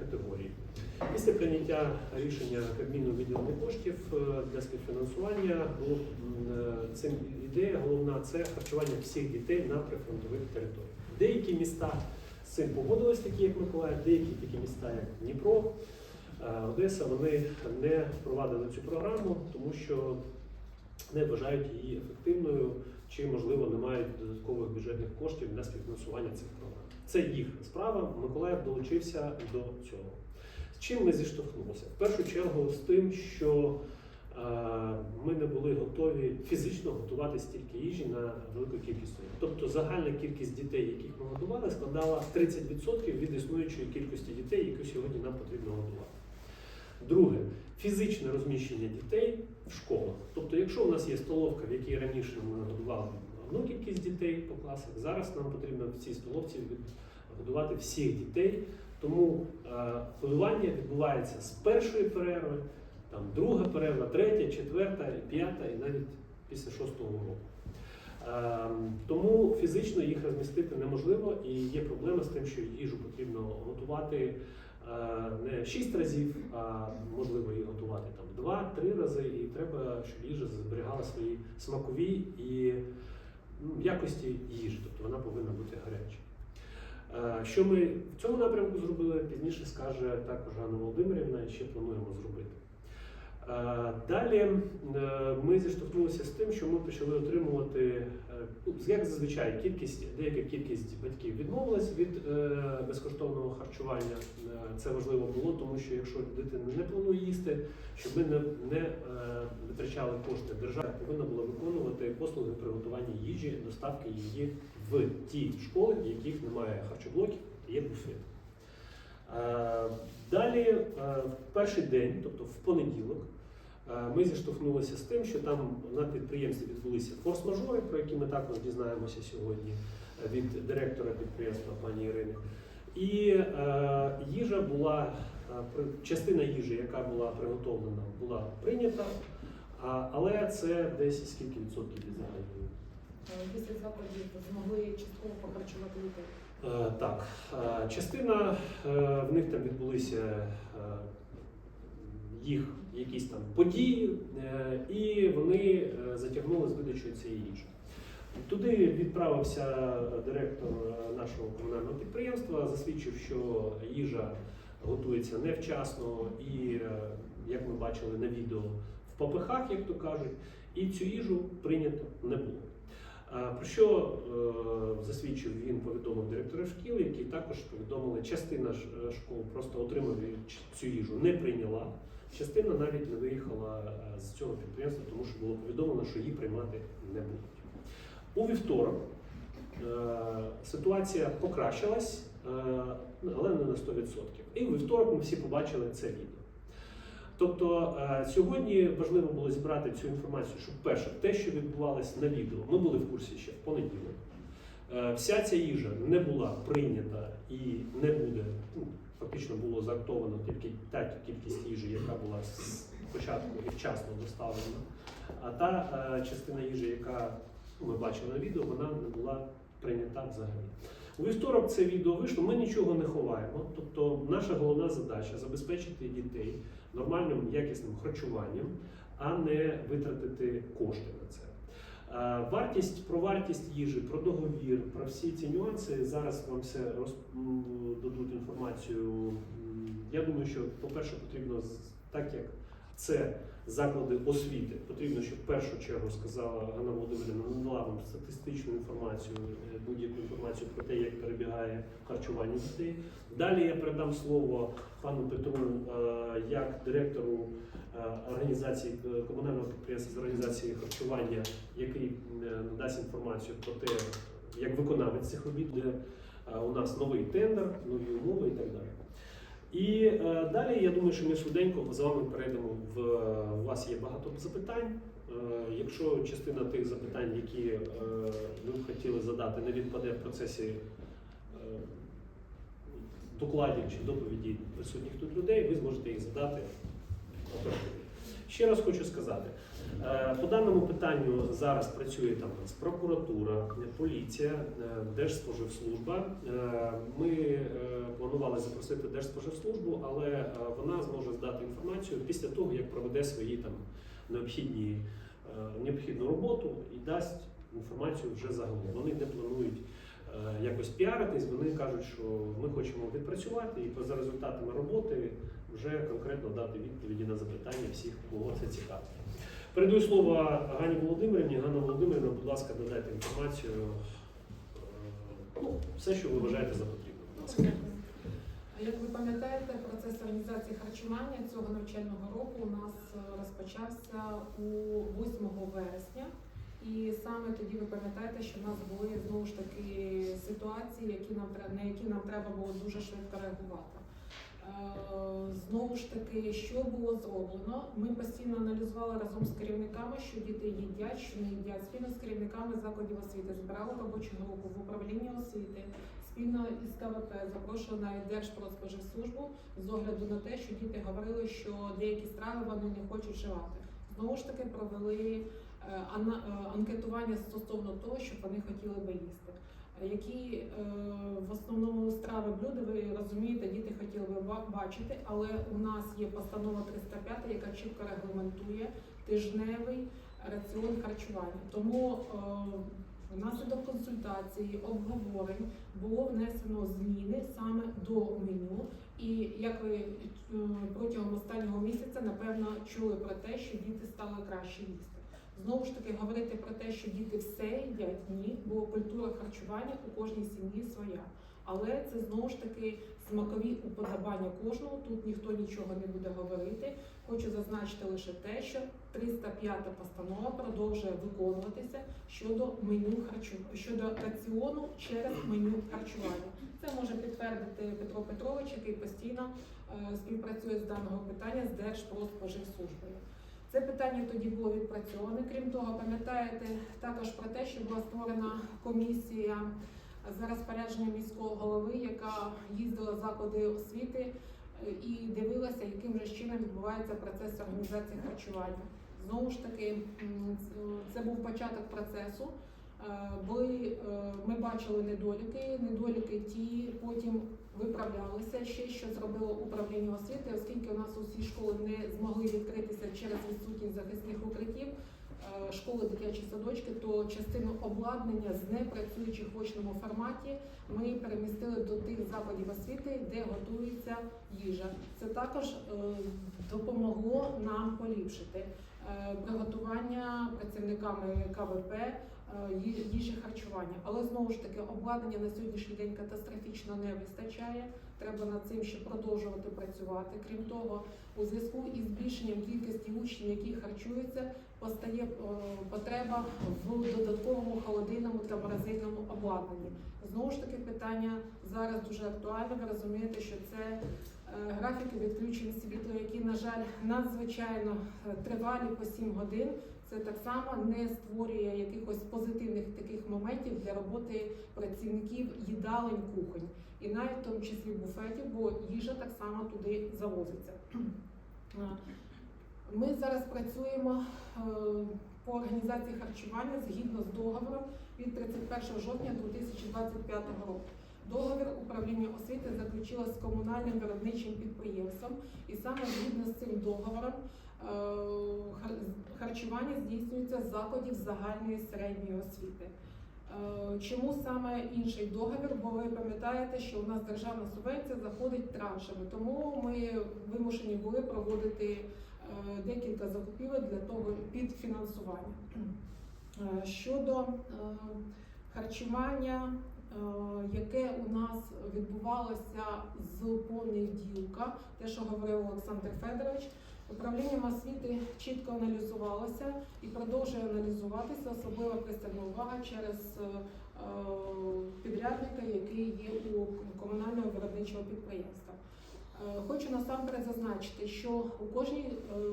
категорій. Після прийняття рішення Кабміну виділення коштів е, для співфінансування е, цим ідея головна це харчування всіх дітей на прифронтових територіях. Деякі міста з цим погодились, такі як Миколаїв, деякі такі міста, як Дніпро, е, Одеса, вони не впровадили цю програму, тому що не вважають її ефективною чи, можливо, не мають додаткових бюджетних коштів для співфінансування цих програм. Це їх справа. Миколаїв долучився до цього. З чим ми зіштовхнулися? В першу чергу з тим, що е, ми не були готові фізично готувати стільки їжі на велику кількість людей. Тобто загальна кількість дітей, яких ми годували, складала 30% від існуючої кількості дітей, яку сьогодні нам потрібно годувати. Друге фізичне розміщення дітей в школах. Тобто, якщо у нас є столовка, в якій раніше ми годували одну кількість дітей по класах, зараз нам потрібно в цій столовці годувати всіх дітей. Тому е, годування відбувається з першої перерви, там друга перерва, третя, четверта, п'ята, і навіть після шостого року. Е, тому фізично їх розмістити неможливо, і є проблема з тим, що їжу потрібно готувати е, не 6 разів, а можливо її готувати там 2-3 рази, і треба, щоб їжа зберігала свої смакові і ну, якості їжі, тобто вона повинна бути гаряча. Е, Що ми в цьому напрямку зробили, пізніше скаже також Ганна Володимирівна, і ще плануємо зробити. Е, Далі е, ми зіштовхнулися з тим, що ми почали отримувати, ну, як зазвичай, кількість, деяка кількість батьків відмовилась від безкоштовного харчування. Це важливо було, тому що якщо дитина не планує їсти, щоб ми не, не витрачали кошти, держава повинна була виконувати послуги приготування їжі, доставки її в ті школи, в яких немає харчоблоків, є буфет. Е, Далі, е, в перший день, тобто в понеділок, е, ми зіштовхнулися з тим, що там на підприємстві відбулися форс-мажори, про які ми також дізнаємося сьогодні е, від директора підприємства пані Ірини. І е, їжа була, е, частина їжі, яка була приготовлена, була прийнята, але це десь скільки відсотків від загальної? Після закладів змогли частково похарчувати дітей. Е, Так, е, частина е, в них там відбулися е, їх якісь там події, е, і вони е, затягнули з видачою цієї їжі. Туди відправився директор е, нашого комунального підприємства, засвідчив, що їжа готується невчасно і, е, як ми бачили на відео, в попихах, як то кажуть, і цю їжу прийнято не було. Про що е, засвідчив він повідомив директора шкіл, які також повідомили, частина е, школ просто отримав цю їжу, не прийняла. Частина навіть не виїхала е, з цього підприємства, тому що було повідомлено, що її приймати не будуть. У вівторок ситуація покращилась, але не на 100%. І у вівторок ми всі побачили це відео. Тобто е, сьогодні важливо було зібрати цю інформацію, щоб перше, те, що відбувалося на відео, ми були в курсі ще в понеділок. Е, Вся ця їжа не була прийнята і не буде. ну, Фактично було заактовано тільки та кількість їжі, яка була з початку і вчасно доставлена. А та е, частина їжі, яка ми бачили на відео, вона не була прийнята взагалі. У вівторок це відео вийшло. Ми нічого не ховаємо. Тобто, наша головна задача забезпечити дітей нормальним якісним харчуванням, а не витратити кошти на це. Е, Вартість про вартість їжі, про договір, про всі ці нюанси. Зараз вам все роз, дадуть інформацію. Я думаю, що, по-перше, потрібно так як це заклади освіти, потрібно, щоб в першу чергу сказала Ганна Володимирівна, надала вам статистичну інформацію, е, будь-яку інформацію про те, як перебігає харчування дітей. Далі я передам слово пану Петру е, як директору е, організації комунального підприємства з організації харчування, який надасть інформацію про те, як виконавець цих робіт, де у нас новий тендер, нові умови і так далі. І е, далі я думаю, що ми швиденько з вами перейдемо в у вас є багато запитань. Е, якщо частина тих запитань, які е, ви б хотіли задати, не відпаде в процесі е, докладів чи доповіді присутніх тут людей, ви зможете їх задати. Ще раз хочу сказати, е, по даному питанню зараз працює там прокуратура, поліція, е, Держспоживслужба. Е, Ми е, планували запросити Держспоживслужбу, але е, вона зможе здати інформацію після того, як проведе свої там необхідні е, необхідну роботу і дасть інформацію вже загалом. Вони не планують е, якось піаритись, вони кажуть, що ми хочемо відпрацювати і за результатами роботи вже конкретно дати відповіді на запитання всіх, кого це цікавить. Передаю слово Гані Володимирівні. Ганна Володимирівна, будь ласка, додайте інформацію. е, Ну, все, що ви вважаєте за потрібне. Як ви пам'ятаєте, процес організації харчування цього навчального року у нас е, розпочався у 8 вересня. І саме тоді ви пам'ятаєте, що в нас були знову ж таки ситуації, які нам на які нам треба було дуже швидко реагувати. Е, Знову ж таки, що було зроблено? Ми постійно аналізували разом з керівниками, що діти їдять, що не їдять. Спільно з керівниками закладів освіти збирали робочу групу в управлінні освіти. Спільно із КВП запрошували навіть Держпродспоживслужбу з огляду на те, що діти говорили, що деякі страви вони не хочуть вживати. Знову ж таки провели е, е, анкетування стосовно того, що вони хотіли би їсти. Е, Які е, в основному страви блюда, ви розумієте, діти хотіли би бачити, але у нас є постанова 305, яка чітко регламентує тижневий раціон харчування. Тому е, внаслідок консультації, обговорень було внесено зміни саме до меню. І як ви е, протягом останнього місяця напевно чули про те, що діти стали краще їсти. Знову ж таки, говорити про те, що діти все їдять, ні, бо культура харчування у кожній сім'ї своя. Але це знову ж таки смакові уподобання кожного. Тут ніхто нічого не буде говорити. Хочу зазначити лише те, що 305 постанова продовжує виконуватися щодо меню харчу щодо раціону через меню харчування. Це може підтвердити Петро Петрович, який постійно е, співпрацює з даного питання з Держпродспоживслужбою. Це питання тоді було відпрацьоване. Крім того, пам'ятаєте також про те, що була створена комісія за розпорядженням міського голови, яка їздила в заклади освіти е, і дивилася, яким же чином відбувається процес організації харчування. Знову ж таки, це був початок процесу. Е, Були, е, ми бачили недоліки, недоліки ті потім виправлялися. Ще що зробило управління освіти, оскільки у нас усі школи не змогли відкритися через відсутність захисних укриттів. е, Школи, дитячі садочки, то частину обладнання з непрацюючих в очному форматі ми перемістили до тих закладів освіти, де готується їжа. Це також е, допомогло нам поліпшити е, приготування працівниками КВП е, їжі харчування. Але знову ж таки обладнання на сьогоднішній день катастрофічно не вистачає. Треба над цим ще продовжувати працювати. Крім того, у зв'язку із збільшенням кількості учнів, які харчуються, постає е, потреба в додатковому холодильному та морозильному обладнанні. Знову ж таки, питання зараз дуже актуальне. Ви розумієте, що це е, графіки відключень світла, які, на жаль, надзвичайно е, тривалі по 7 годин. Це так само не створює якихось позитивних таких моментів для роботи працівників їдалень кухонь, і навіть в тому числі буфетів, бо їжа так само туди завозиться. Е, Ми зараз працюємо е, по організації харчування згідно з договором від 31 жовтня 2025 року. Договір управління освіти заключила з комунальним виробничим підприємством, і саме згідно з цим договором е, харчування здійснюється з закладів загальної середньої освіти. Е, Чому саме інший договір? Бо ви пам'ятаєте, що у нас державна субвенція заходить траншами, тому ми вимушені були проводити е, декілька закупівель для того під фінансування. Щодо харчування, яке у нас відбувалося з понеділка, те, що говорив Олександр Федорович, управлінням освіти чітко аналізувалося і продовжує аналізуватися, особливо пристальна увага через е, е, підрядника, який є у комунального виробничого підприємства. Е, Хочу насамперед зазначити, що у кожній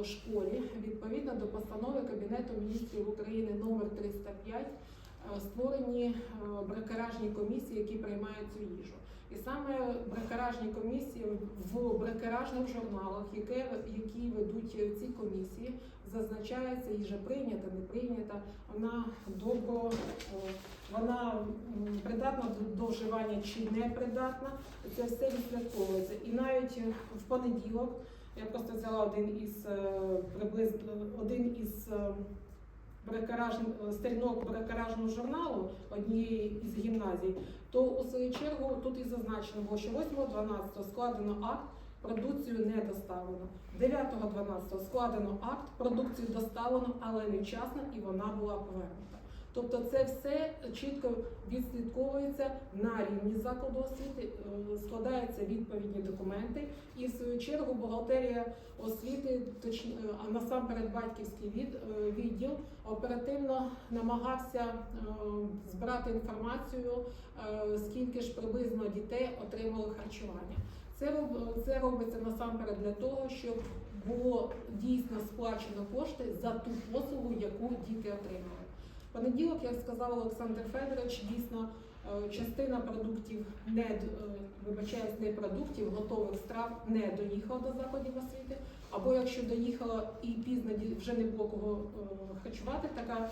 е, школі відповідно до постанови Кабінету міністрів України номер 305 е, створені е, бракеражні комісії, які приймають цю їжу. І саме бракеражні комісії в бракеражних журналах, яке, які ведуть е, ці комісії, зазначається їжа прийнята, не прийнята, вона добро, е, вона придатна до- вживання чи не придатна. Це все відслідковується. І навіть е, в понеділок я просто взяла один із е, приблизно один із е, е, сторінок бракеражного журналу однієї із гімназій, то у свою чергу тут і зазначено що 8.12 складено акт, продукцію не доставлено. 9.12 складено акт, продукцію доставлено, але невчасно, і вона була повернута. Тобто це все чітко відслідковується на рівні закладу освіти, е, складаються відповідні документи, і в свою чергу бухгалтерія освіти, точні, е, а насамперед батьківський е, відділ оперативно намагався збирати інформацію, скільки ж приблизно дітей отримали харчування. Це це робиться насамперед для того, щоб було дійсно сплачено кошти за ту послугу, яку діти отримали. Понеділок, як сказав Олександр Федорович, дійсно е, частина продуктів не е, вибачаюсь, не продуктів, готових страв не доїхала до закладів освіти. Або якщо доїхала і пізно вже не було кого е, харчувати, така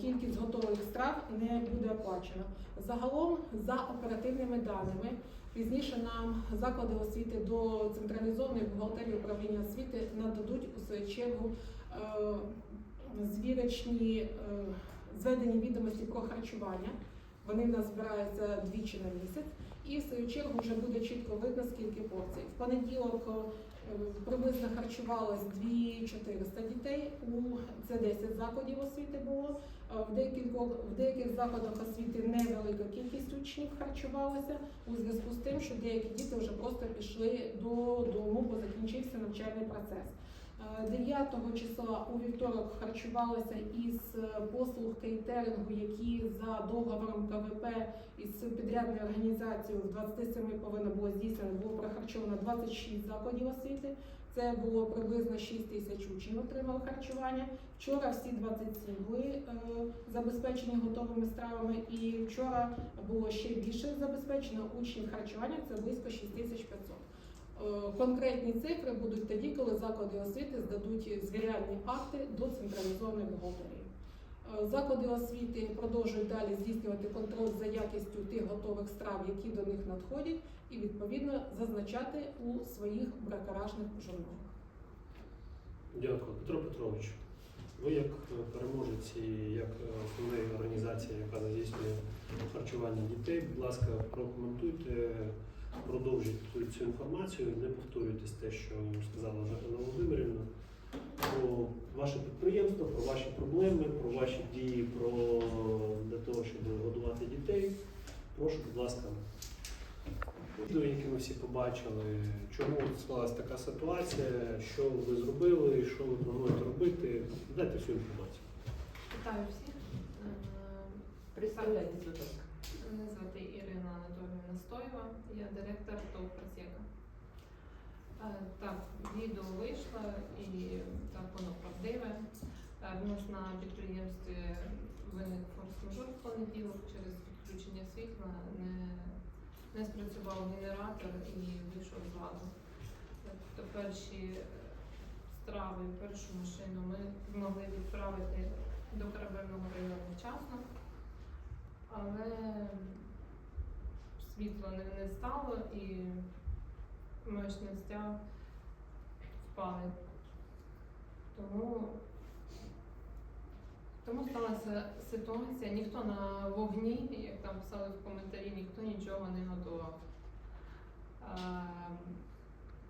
кількість готових страв не буде оплачена. Загалом, за оперативними даними, пізніше нам заклади освіти до централізованої бухгалтерії управління освіти нададуть у свою чергу звірочні зведені відомості про харчування. Вони в нас збираються двічі на місяць, і в свою чергу вже буде чітко видно, скільки порцій. В понеділок е, приблизно харчувалось 2400 дітей. У це 10 закладів освіти було. Е, В деяких, в деяких закладах освіти невелика кількість учнів харчувалася у зв'язку з тим, що деякі діти вже просто пішли додому, бо закінчився навчальний процес. Е, 9 числа у вівторок харчувалися із е, послуг кейтерингу, які за договором КВП із підрядною організацією в 27 повинно було здійснено, було прохарчовано 26 закладів освіти. Це було приблизно 6 тисяч учнів отримали харчування. Вчора всі 27 були е, забезпечені готовими стравами, і вчора було ще більше забезпечено учнів харчування. Це близько 6500. Е, Конкретні цифри будуть тоді, коли заклади освіти здадуть звіряльні акти до централізованої бухгалтерії. Е, Заклади освіти продовжують далі здійснювати контроль за якістю тих готових страв, які до них надходять, і відповідно зазначати у своїх бракаражних журналах. Дякую, Петро Петрович. Ви як е, переможець і як основної організації, яка здійснює харчування дітей, будь ласка, прокоментуйте, продовжіть цю, цю інформацію, не повторюйтесь те, що сказала Жанна Володимирівна, про ваше підприємство, про ваші проблеми, про ваші дії про для того, щоб годувати дітей. Прошу, будь ласка, відео, яке ми всі побачили, чому склалася така ситуація, що ви зробили, що ви плануєте робити. Дайте всю інформацію. Вітаю всіх. Е, Представляйтесь, будь ласка. Мене звати Ірина Анатоліївна Стоєва, я директор ТОВ «Просека». Е, Так, відео вийшло і так воно правдиве. Е, В нас на підприємстві виник форс-мажор в понеділок через відключення світла. Не, не спрацював генератор і вийшов з ладу. Тобто перші страви, першу машину ми змогли відправити до корабельного району вчасно, але світла не, не стало і мощностя впали. Тому, тому сталася ситуація, ніхто на вогні, як там писали в коментарі, ніхто нічого не готував. А,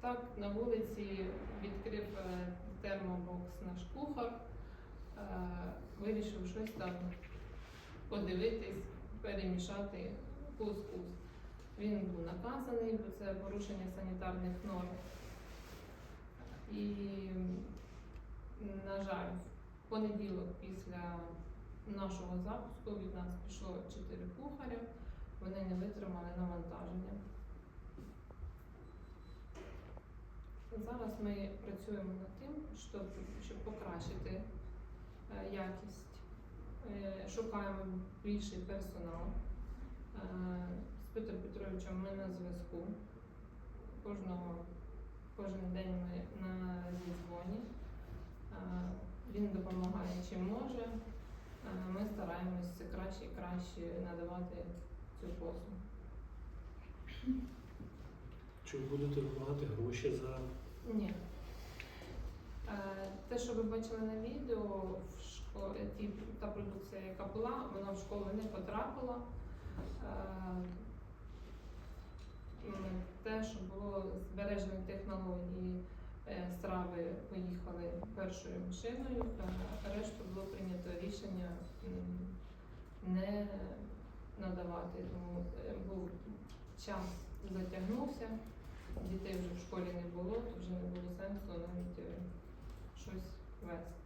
так, на вулиці відкрив е, термобокс наш кухар, е, вирішив щось там подивитись, перемішати кускус. Він був наказаний, бо це порушення санітарних норм. І, на жаль, в понеділок після нашого запуску від нас пішло чотири кухаря, вони не витримали навантаження. Зараз ми працюємо над тим, щоб, щоб покращити е, якість Е, Шукаємо більший персонал. Петровичем ми на зв'язку. Кожного, кожен день ми на зідзвоні. Він допомагає чим може. Ми стараємось краще і краще надавати цю послугу. Чи ви будете вимагати гроші за Ні. Те, що ви бачили на відео, в школі, та продукція, яка була, вона в школу не потрапила. Те, що було збережені технології е, страви, поїхали першою машиною, е, решту було прийнято рішення не надавати. Тому е, був час затягнувся. Дітей вже в школі не було, то вже не було сенсу навіть е, щось вести.